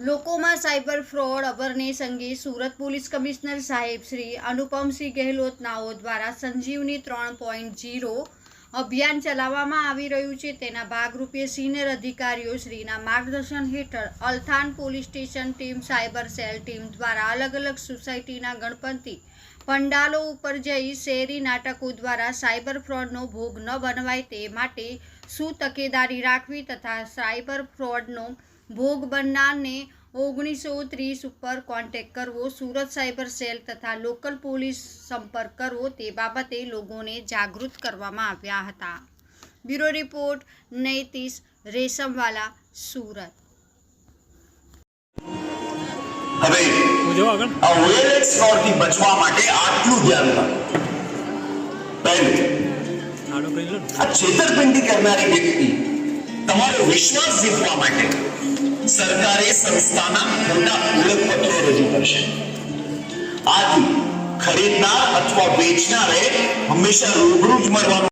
Cyber fraud awareness અંગે Surat police commissioner સાહેબ શ્રી અનુપમસિંહ ગેહલોત નાઓ દ્વારા સંજીવની ત્રણ પોઈન્ટ જીરો અભિયાન ચલાવવામાં આવી રહ્યું છે. તેના ભાગરૂપે સિનિયર અધિકારીઓ શ્રીના માર્ગદર્શન હેઠળ Althan police station team, cyber cell team દ્વારા અલગ અલગ સોસાયટીના ગણપતિ પંડાલો ઉપર જઈ શેરી નાટકો દ્વારા સાયબર ફ્રોડનો ભોગ ન બનવાય તે માટે શું તકેદારી રાખવી તથા સાયબર ફ્રોડનો ભોગ બનનારને ઓગણીસો ત્રીસ ઉપર કોન્ટેક્ટ કરવો સુરત સાયબર સેલ તથા લોકલ પોલીસ સંપર્ક કરવો તે બાબતે લોકોને જાગૃત કરવામાં આવ્યા હતા. Bureau report Naitish Reshamwala Surat. હવે જો આ ઓએલએક્સ ફ્રોડથી બચવા માટે આટલું ધ્યાન રાખો. પહેલું આ છેતરપિંડી કરનારી વ્યક્તિ તમારો વિશ્વાસ જીતવા માટે સરકારે સંસ્થાના મોટા ઓળખપત્રો રજૂ કરશે. આથી ખરીદનાર અથવા વેચનારે હંમેશા રૂબરૂ જ મળવાનું